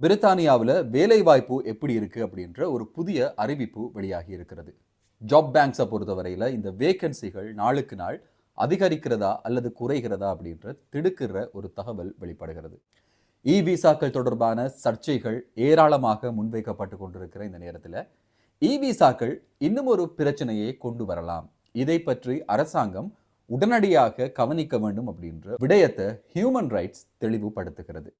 பிரித்தானியாவில் வேலைவாய்ப்பு எப்படி இருக்குது அப்படின்ற ஒரு புதிய அறிவிப்பு வெளியாகி இருக்கிறது. ஜாப் பேங்க்ஸை பொறுத்தவரையில் இந்த வேகன்சிகள் நாளுக்கு நாள் அதிகரிக்கிறதா அல்லது குறைகிறதா அப்படின்ற திடுக்கிற ஒரு தகவல் வெளிப்படுகிறது. இ விசாக்கள் தொடர்பான சர்ச்சைகள் ஏராளமாக முன்வைக்கப்பட்டு கொண்டிருக்கிற இந்த நேரத்தில் இ விசாக்கள் இன்னும் ஒரு பிரச்சனையை கொண்டு வரலாம். இதை பற்றி அரசாங்கம் உடனடியாக கவனிக்க வேண்டும் அப்படின்ற விடயத்தை ஹியூமன் ரைட்ஸ் தெளிவுபடுத்துகிறது.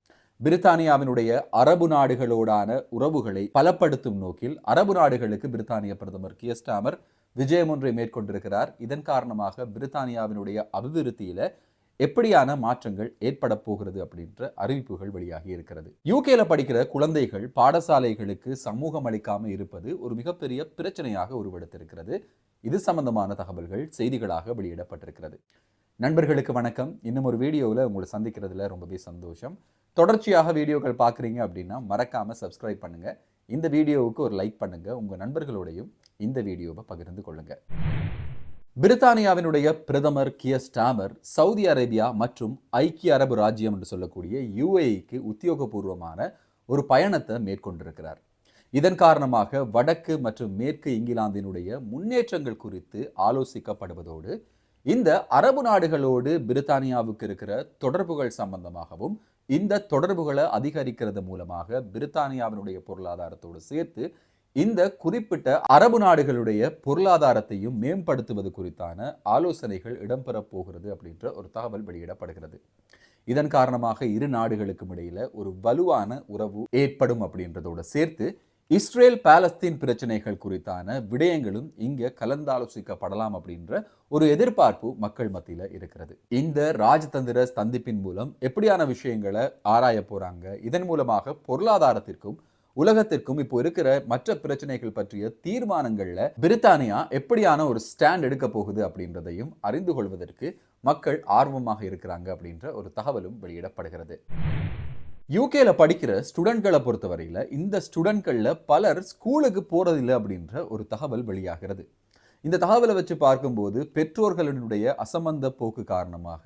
பிரித்தானியாவினுடைய அரபு நாடுகளோடான உறவுகளை பலப்படுத்தும் நோக்கில் அரபு நாடுகளுக்கு பிரித்தானிய பிரதமர் கியஸ்டாமர் விஜயம் ஒன்றை மேற்கொண்டிருக்கிறார். இதன் காரணமாக பிரித்தானியாவினுடைய அபிவிருத்தியில எப்படியான மாற்றங்கள் ஏற்பட போகிறது அப்படின்ற அறிவிப்புகள் வெளியாகி இருக்கிறது. யூகேல படிக்கிற குழந்தைகள் பாடசாலைகளுக்கு சமூகம் அளிக்காம இருப்பது ஒரு மிகப்பெரிய பிரச்சனையாக உருவெடுத்திருக்கிறது. இது சம்பந்தமான தகவல்கள் செய்திகளாக வெளியிடப்பட்டிருக்கிறது. நண்பர்களுக்கு வணக்கம். இன்னும் ஒரு வீடியோவில் உங்களை சந்திக்கிறதுல ரொம்பவே சந்தோஷம். தொடர்ச்சியாக வீடியோக்கள் பார்க்குறீங்க அப்படின்னா மறக்காம சப்ஸ்கிரைப் பண்ணுங்க. இந்த வீடியோவுக்கு ஒரு லைக் பண்ணுங்க. உங்கள் நண்பர்களோடையும் இந்த வீடியோவை பகிர்ந்து கொள்ளுங்க. பிரித்தானியாவினுடைய பிரதமர் கியர் ஸ்டாமர் சவுதி அரேபியா மற்றும் ஐக்கிய அரபு ராஜ்யம் என்று சொல்லக்கூடிய யுஏஇக்கு உத்தியோகபூர்வமான ஒரு பயணத்தை மேற்கொண்டிருக்கிறார். இதன் காரணமாக வடக்கு மற்றும் மேற்கு இங்கிலாந்தினுடைய முன்னேற்றங்கள் குறித்து ஆலோசிக்கப்படுவதோடு இந்த அரபு நாடுகளோடு பிரித்தானியாவுக்கு இருக்கிற தொடர்புகள் சம்பந்தமாகவும் இந்த தொடர்புகளை அதிகரிக்கிறது மூலமாக பிரித்தானியாவினுடைய பொருளாதாரத்தோடு சேர்த்து இந்த குறிப்பிட்ட அரபு நாடுகளுடைய பொருளாதாரத்தையும் மேம்படுத்துவது குறித்தான ஆலோசனைகள் இடம்பெறப் போகிறது அப்படின்ற ஒரு தகவல் வெளியிடப்படுகிறது. இதன் காரணமாக இரு நாடுகளுக்கும் இடையில ஒரு வலுவான உறவு ஏற்படும் அப்படின்றதோட சேர்த்து இஸ்ரேல் பாலஸ்தீன் பிரச்சனைகள் குறித்தான விடயங்களும் இங்க கலந்தாலோசிக்கப்படலாம் அப்படின்ற ஒரு எதிர்பார்ப்பு மக்கள் மத்தியில இருக்கிறது. இந்த ராஜதந்திர சந்திப்பின் மூலம் எப்படியான விஷயங்களை ஆராய போறாங்க? இதன் மூலமாக பொருளாதாரத்திற்கும் உலகத்திற்கும் இப்போ இருக்கிற மற்ற பிரச்சனைகள் பற்றிய தீர்மானங்கள்ல பிரித்தானியா எப்படியான ஒரு ஸ்டாண்ட் எடுக்க போகுது அப்படின்றதையும் அறிந்து கொள்வதற்கு மக்கள் ஆர்வமாக இருக்கிறாங்க அப்படின்ற ஒரு தகவலும் வெளியிடப்படுகிறது. யூகேல படிக்கிற ஸ்டூடெண்ட்களை பொறுத்தவரையில் இந்த ஸ்டூடெண்ட்களில் பலர் ஸ்கூலுக்கு போகிறதில்லை அப்படின்ற ஒரு தகவல் வெளியாகிறது. இந்த தகவலை வச்சு பார்க்கும்போது பெற்றோர்களினுடைய அசமந்த போக்கு காரணமாக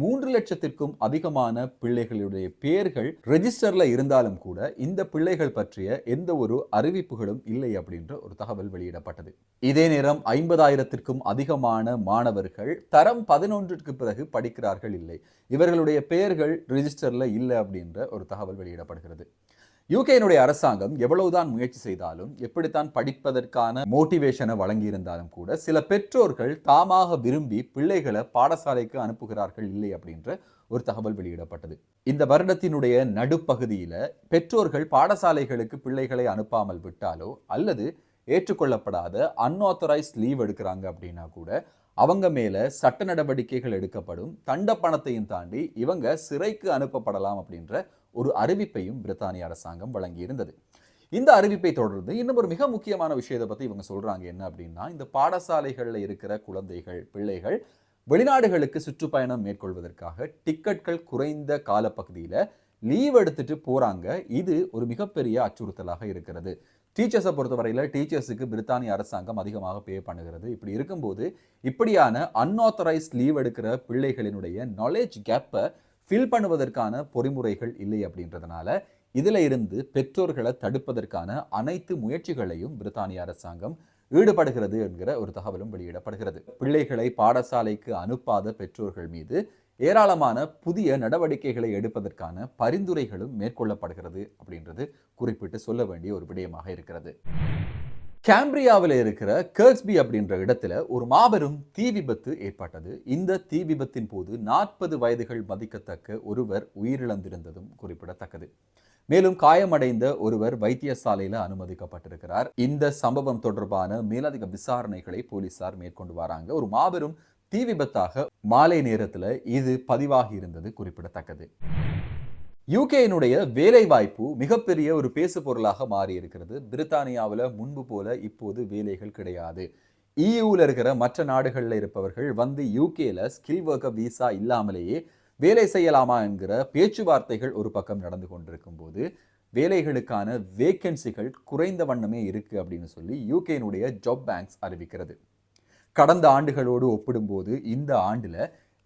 மூன்று லட்சத்திற்கும் அதிகமான பிள்ளைகளுடைய பெயர்கள் ரெஜிஸ்டர்ல இருந்தாலும் கூட இந்த பிள்ளைகள் பற்றிய எந்த ஒரு அறிவிப்புகளும் இல்லை அப்படின்ற ஒரு தகவல் வெளியிடப்பட்டது. இதே நேரம் ஐம்பதாயிரத்திற்கும் அதிகமான மாணவர்கள் தரம் பதினொன்றிற்கு பிறகு படிக்கிறார்கள் இல்லை. இவர்களுடைய பெயர்கள் ரிஜிஸ்டர்ல இல்லை அப்படின்ற ஒரு தகவல் வெளியிடப்படுகிறது. யூகேனுடைய அரசாங்கம் எவ்வளவுதான் முயற்சி செய்தாலும் எப்படித்தான் படிப்பதற்கான மோட்டிவேஷனை வழங்கியிருந்தாலும் கூட சில பெற்றோர்கள் தாமாக விரும்பி பிள்ளைகளை பாடசாலைக்கு அனுப்புகிறார்கள் இல்லை அப்படின்ற ஒரு தகவல் வெளியிடப்பட்டது. இந்த வருடத்தினுடைய நடுப்பகுதியில பெற்றோர்கள் பாடசாலைகளுக்கு பிள்ளைகளை அனுப்பாமல் விட்டாலோ அல்லது ஏற்றுக்கொள்ளப்படாத அன்ஆத்தரைஸ் லீவ் எடுக்கிறாங்க அப்படின்னா கூட அவங்க மேல சட்ட நடவடிக்கைகள் எடுக்கப்படும் தண்ட பணத்தையும் தாண்டி இவங்க சிறைக்கு அனுப்பப்படலாம் அப்படின்ற ஒரு அறிவிப்பையும் பிரித்தானிய அரசாங்கம் வழங்கியிருந்தது. இந்த அறிவிப்பை தொடர்ந்து இன்னும் ஒரு மிக முக்கியமான விஷயத்தை பற்றி இவங்க சொல்கிறாங்க என்ன அப்படின்னா இந்த பாடசாலைகளில் இருக்கிற குழந்தைகள் பிள்ளைகள் வெளிநாடுகளுக்கு சுற்றுப்பயணம் மேற்கொள்வதற்காக டிக்கெட்கள் குறைந்த காலப்பகுதியில் லீவ் எடுத்துட்டு போகிறாங்க இது ஒரு மிகப்பெரிய அச்சுறுத்தலாக இருக்கிறது. டீச்சர்ஸை பொறுத்தவரையில் டீச்சர்ஸுக்கு பிரித்தானிய அரசாங்கம் அதிகமாக பே பண்ணுகிறது. இப்படி இருக்கும்போது இப்படியான அன்ஆத்தரைஸ்ட் லீவ் எடுக்கிற பிள்ளைகளினுடைய நாலேஜ் கேப்பை ஃபில் பண்ணுவதற்கான பொறிமுறைகள் இல்லை அப்படின்றதுனால இதில் இருந்து பெற்றோர்களை தடுப்பதற்கான அனைத்து முயற்சிகளையும் பிரித்தானிய அரசாங்கம் ஈடுபடுகிறது என்கிற ஒரு தகவலும் வெளியிடப்படுகிறது. பிள்ளைகளை பாடசாலைக்கு அனுப்பாத பெற்றோர்கள் மீது ஏராளமான புதிய நடவடிக்கைகளை எடுப்பதற்கான பரிந்துரைகளும் மேற்கொள்ளப்படுகிறது அப்படின்றது குறிப்பிட்டு சொல்ல வேண்டிய ஒரு விடயமாக இருக்கிறது. கேம்பிரியாவில் இருக்கிற கர்ஸ்பி அப்படின்ற இடத்துல ஒரு மாபெரும் தீ விபத்து ஏற்பட்டது. இந்த தீ விபத்தின் போது நாற்பது வயதுகள் மதிக்கத்தக்க ஒருவர் உயிரிழந்திருந்ததும் குறிப்பிடத்தக்கது. மேலும் காயமடைந்த ஒருவர் வைத்தியசாலையில் அனுமதிக்கப்பட்டிருக்கிறார். இந்த சம்பவம் தொடர்பான மேலதிக விசாரணைகளை போலீசார் மேற்கொண்டு வராங்க. ஒரு மாபெரும் தீ விபத்தாக மாலை நேரத்தில் இது பதிவாகி இருந்தது குறிப்பிடத்தக்கது. யூகேனுடைய வேலைவாய்ப்பு மிகப்பெரிய ஒரு பேசு பொருளாக மாறி இருக்கிறது பிரித்தானியாவில் முன்பு போல இப்போது வேலைகள் கிடையாது. இயூவில் இருக்கிற மற்ற நாடுகளில் இருப்பவர்கள் வந்து யூகேல ஸ்கில் ஒர்க்கர் விசா இல்லாமலேயே வேலை செய்யலாமா என்கிற பேச்சுவார்த்தைகள் ஒரு பக்கம் நடந்து கொண்டிருக்கும் போது வேலைகளுக்கான வேக்கன்சிகள் குறைந்த வண்ணமே இருக்குது அப்படின்னு சொல்லி யூகேனுடைய ஜாப் பேங்க்ஸ் அறிவிக்கிறது. கடந்த ஆண்டுகளோடு ஒப்பிடும்போது இந்த ஆண்டில்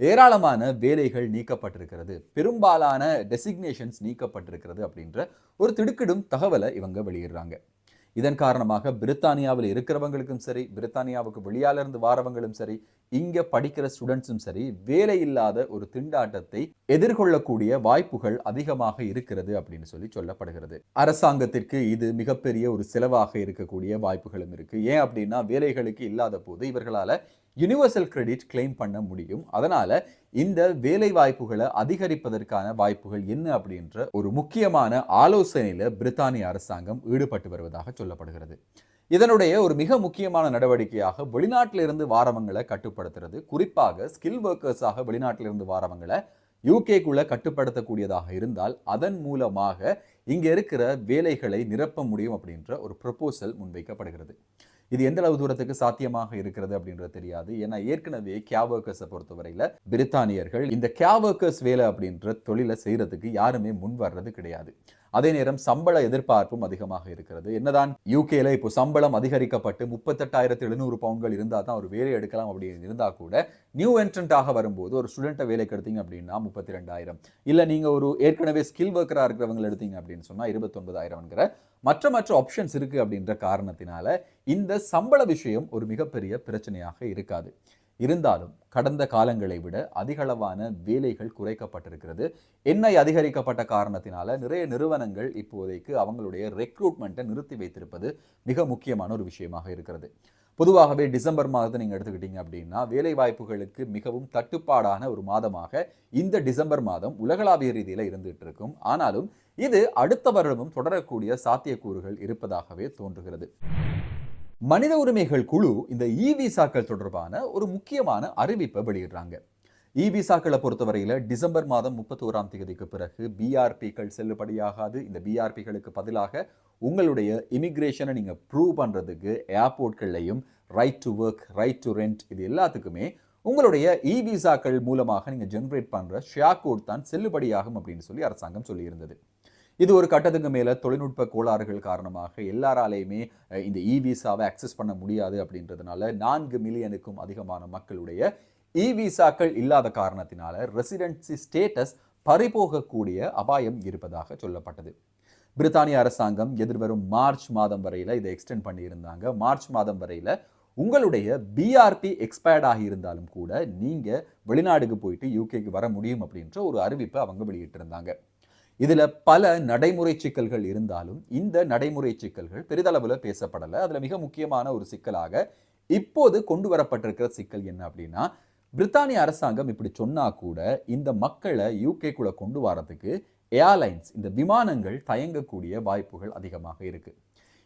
ஏராளமான வேலைகள் நீக்கப்பட்டிருக்கிறது. பெரும்பாலான டெசிக்னேஷன்ஸ் நீக்கப்பட்டிருக்கிறது அப்படின்ற ஒரு திடுக்கிடும் தகவலை இவங்க வெளியிடுறாங்க. இதன் காரணமாக பிரித்தானியாவில் இருக்கிறவங்களுக்கும் சரி பிரித்தானியாவுக்கு வெளியால இருந்து வாரவங்களும் சரி இங்க படிக்கிற ஸ்டூடெண்ட்ஸும் சரி வேலை இல்லாத ஒரு திண்டாட்டத்தை எதிர்கொள்ளக்கூடிய வாய்ப்புகள் அதிகமாக இருக்கிறது அப்படின்னு சொல்லி சொல்லப்படுகிறது. அரசாங்கத்திற்கு இது மிகப்பெரிய ஒரு செலவாக இருக்கக்கூடிய வாய்ப்புகளும் இருக்கு. ஏன் அப்படின்னா வேலைகளுக்கு இல்லாத போது இவர்களால யுனிவர்சல் கிரெடிட் கிளைம் பண்ண முடியும். அதனால இந்த வேலை வாய்ப்புகளை அதிகரிப்பதற்கான வாய்ப்புகள் என்ன அப்படின்ற ஒரு முக்கியமான ஆலோசனையில் பிரித்தானிய அரசாங்கம் ஈடுபட்டு வருவதாக சொல்லப்படுகிறது. இதனுடைய ஒரு மிக முக்கியமான நடவடிக்கையாக வெளிநாட்டிலிருந்து வாரவங்களை கட்டுப்படுத்துறது குறிப்பாக ஸ்கில் ஒர்க்கர்ஸாக வெளிநாட்டிலிருந்து வாரவங்களை யூகேக்குள்ளே கட்டுப்படுத்தக்கூடியதாக இருந்தால் அதன் மூலமாக இங்கே இருக்கிற வேலைகளை நிரப்ப முடியும் அப்படின்ற ஒரு ப்ரொபோசல் முன்வைக்கப்படுகிறது. இது எந்த அளவு தூரத்துக்கு சாத்தியமாக இருக்கிறது அப்படின்றது தெரியாது. ஏன்னா ஏற்கனவே கே பொறுத்தவரையில் பிரித்தானியர்கள் இந்த கே வேலை அப்படின்ற தொழிலை செய்யறதுக்கு யாருமே முன் வர்றது கிடையாது. அதே நேரம் சம்பள எதிர்பார்ப்பும் அதிகமாக இருக்கிறது. என்னதான் யூகேல இப்போ சம்பளம் அதிகரிக்கப்பட்டு முப்பத்தெட்டாயிரத்து எழுநூறு பவுண்ட்கள் இருந்தால் தான் ஒரு வேலை எடுக்கலாம் அப்படின்னு இருந்தால் கூட நியூ என்ட்ரன்ட்டாக வரும்போது ஒரு ஸ்டூடெண்ட்டை வேலைக்கு எடுத்தீங்க அப்படின்னா முப்பத்தி ரெண்டாயிரம் இல்லை நீங்கள் ஒரு ஏற்கனவே ஸ்கில் ஒர்க்கராக இருக்கிறவங்க எடுத்தீங்க அப்படின்னு சொன்னால் இருபத்தொன்பதாயிரம்ங்கிற மற்ற மற்ற ஆப்ஷன்ஸ் இருக்குது அப்படின்ற காரணத்தினால இந்த சம்பள விஷயம் ஒரு மிகப்பெரிய பிரச்சனையாக இருக்காது. இருந்தாலும் கடந்த காலங்களை விட அதிகளவான வேலைகள் குறைக்கப்பட்டிருக்கிறது. எண்ணெய் அதிகரிக்கப்பட்ட காரணத்தினால நிறைய நிறுவனங்கள் இப்போதைக்கு அவங்களுடைய ரெக்ரூட்மெண்ட்டை நிறுத்தி வைத்திருப்பது மிக முக்கியமான ஒரு விஷயமாக இருக்கிறது. பொதுவாகவே டிசம்பர் மாதத்தை நீங்கள் எடுத்துக்கிட்டீங்க அப்படின்னா வேலை வாய்ப்புகளுக்கு மிகவும் தட்டுப்பாடான ஒரு மாதமாக இந்த டிசம்பர் மாதம் உலகளாவிய ரீதியில் இருந்துகிட்டு இருக்கும் ஆனாலும் இது அடுத்த வருடமும் தொடரக்கூடிய சாத்தியக்கூறுகள் இருப்பதாகவே தோன்றுகிறது. மனித உரிமைகள் குழு இந்த இ விசாக்கள் தொடர்பான ஒரு முக்கியமான அறிவிப்பை வெளியிடுறாங்க. இ விசாக்களை பொறுத்தவரையில் டிசம்பர் மாதம் முப்பத்தி ஓராம் தேதிக்கு பிறகு பிஆர்பிகள் செல்லுபடியாகாது. இந்த பிஆர்பிகளுக்கு பதிலாக உங்களுடைய இமிக்ரேஷனை நீங்கள் ப்ரூவ் பண்ணுறதுக்கு ஏர்போர்ட்கள்லையும் right to work right to rent இது எல்லாத்துக்குமே உங்களுடைய இ விசாக்கள் மூலமாக நீங்கள் ஜென்ரேட் பண்ணுற ஷியா கோட் தான் செல்லுபடியாகும் அப்படின்னு சொல்லி அரசாங்கம் சொல்லியிருந்தது. இது ஒரு கட்டத்துக்கு மேலே தொழில்நுட்ப கோளாறுகள் காரணமாக எல்லாராலையுமே இந்த இ விசாவை அக்சஸ் பண்ண முடியாது அப்படின்றதுனால நான்கு மில்லியனுக்கும் அதிகமான மக்களுடைய இ விசாக்கள் இல்லாத காரணத்தினால ரெசிடென்சி ஸ்டேட்டஸ் பறிபோகக்கூடிய அபாயம் இருப்பதாக சொல்லப்பட்டது. பிரித்தானிய அரசாங்கம் எதிர்வரும் மார்ச் மாதம் வரையில் இதை எக்ஸ்டெண்ட் பண்ணியிருந்தாங்க. மார்ச் மாதம் வரையில் உங்களுடைய பிஆர்பி எக்ஸ்பயர்ட் ஆகியிருந்தாலும் கூட நீங்கள் வெளிநாடுக்கு போயிட்டு யூகேக்கு வர முடியும் அப்படின்ற ஒரு அறிவிப்பை அவங்க வெளியிட்டிருந்தாங்க. இதில் பல நடைமுறை சிக்கல்கள் இருந்தாலும் இந்த நடைமுறை சிக்கல்கள் பெரிதளவில் பேசப்படலை. அதில் மிக முக்கியமான ஒரு சிக்கலாக இப்போது கொண்டு வரப்பட்டிருக்கிற சிக்கல் என்ன அப்படின்னா பிரித்தானிய அரசாங்கம் இப்படி சொன்னா கூட இந்த மக்களை யூகேக்குள்ள கொண்டு வரதுக்கு ஏர்லைன்ஸ் இந்த விமானங்கள் தயங்கக்கூடிய வாய்ப்புகள் அதிகமாக இருக்கு.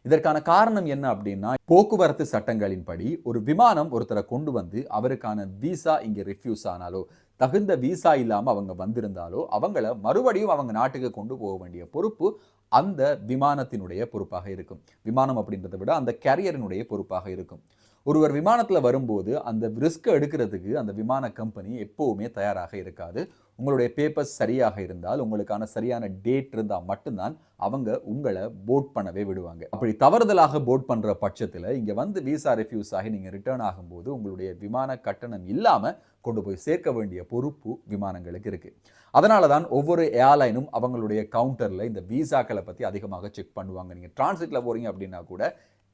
இதற்கான காரணம் என்ன அப்படின்னா போக்குவரத்து சட்டங்களின்படி ஒரு விமானம் ஒருத்தரை கொண்டு வந்து அவருக்கான விசா இங்கே ரிஃப்யூஸ் ஆனாலோ தகுந்த விசா இல்லாமல் அவங்க வந்திருந்தாலோ அவங்கள மறுபடியும் அவங்க நாட்டுக்கு கொண்டு போக வேண்டிய பொறுப்பு அந்த விமானத்தினுடைய பொறுப்பாக இருக்கும். விமானம் அப்படின்றத விட அந்த கேரியரினுடைய பொறுப்பாக இருக்கும். ஒருவர் விமானத்தில் வரும்போது அந்த ரிஸ்க் எடுக்கிறதுக்கு அந்த விமான கம்பெனி எப்போவுமே தயாராக இருக்காது. உங்களுடைய பேப்பர்ஸ் சரியாக இருந்தால் உங்களுக்கான சரியான டேட் இருந்தால் மட்டும்தான் அவங்க உங்களை போட் பண்ணவே விடுவாங்க. அப்படி தவறுதலாக போட் பண்ணுற பட்சத்தில் இங்கே வந்து விசா ரெஃப்யூஸ் ஆகி நீங்கள் ரிட்டர்ன் ஆகும்போது உங்களுடைய விமான கட்டணம் இல்லாமல் கொண்டு போய் சேர்க்க வேண்டிய பொறுப்பு விமானங்களுக்கு இருக்குது அதனால தான் ஒவ்வொரு ஏர்லைனும் அவங்களுடைய கவுண்டரில் இந்த விசாக்களை பற்றி அதிகமாக செக் பண்ணுவாங்க. நீங்கள் டிரான்சிட்டில் போகிறீங்க அப்படின்னா கூட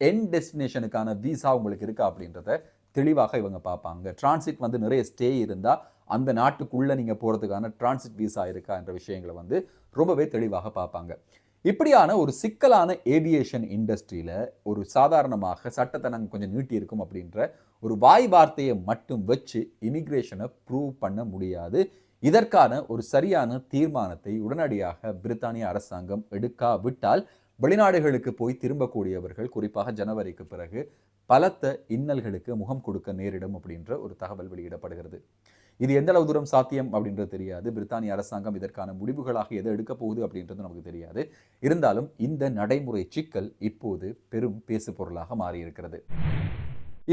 என் டெஸ்டினேஷனுக்கான விசா உங்களுக்கு இருக்கா அப்படின்றத தெளிவாக இவங்க பார்ப்பாங்க. டிரான்சிட் வந்து நிறைய ஸ்டே இருந்தால் அந்த நாட்டுக்குள்ளே நீங்கள் போகிறதுக்கான டிரான்சிட் விசா இருக்கா என்ற விஷயங்களை வந்து ரொம்பவே தெளிவாக பார்ப்பாங்க. இப்படியான ஒரு சிக்கலான ஏவியேஷன் இண்டஸ்ட்ரியில் ஒரு சாதாரணமாக சட்டத்தை நாங்கள் கொஞ்சம் நீட்டியிருக்கோம் அப்படின்ற ஒரு வாய் வார்த்தையை மட்டும் வச்சு இமிக்ரேஷனை ப்ரூவ் பண்ண முடியாது. இதற்கான ஒரு சரியான தீர்மானத்தை உடனடியாக பிரித்தானிய அரசாங்கம் எடுக்காவிட்டால் வெளிநாடுகளுக்கு போய் திரும்பக்கூடியவர்கள் குறிப்பாக ஜனவரிக்கு பிறகு பலத்த இன்னல்களுக்கு முகம் கொடுக்க நேரிடும் அப்படின்ற ஒரு தகவல் வெளியிடப்படுகிறது. இது எந்த அளவு தூரம் சாத்தியம் அப்படின்றது தெரியாது. பிரித்தானிய அரசாங்கம் இதற்கான முடிவுகளாக எதை எடுக்கப் போகுது அப்படின்றது நமக்கு தெரியாது. இருந்தாலும் இந்த நடைமுறை சிக்கல் இப்போது பெரும் பேசு பொருளாக மாறியிருக்கிறது.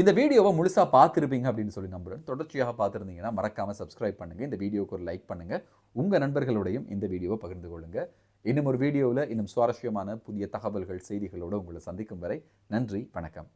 இந்த வீடியோவை முழுசாக பார்த்துருப்பீங்க அப்படின்னு சொல்லி நம்புகிறேன் தொடர்ச்சியாக பார்த்துருந்தீங்கன்னா மறக்காமல் சப்ஸ்கிரைப் பண்ணுங்கள் இந்த வீடியோவுக்கு ஒரு லைக் பண்ணுங்கள் உங்கள் நண்பர்களுடையும் இந்த வீடியோவை பகிர்ந்து கொள்ளுங்கள் இன்னும் ஒரு வீடியோவில் இன்னும் சுவாரஸ்யமான புதிய தகவல்கள் செய்திகளோடு உங்களை சந்திக்கும் வரை நன்றி வணக்கம்.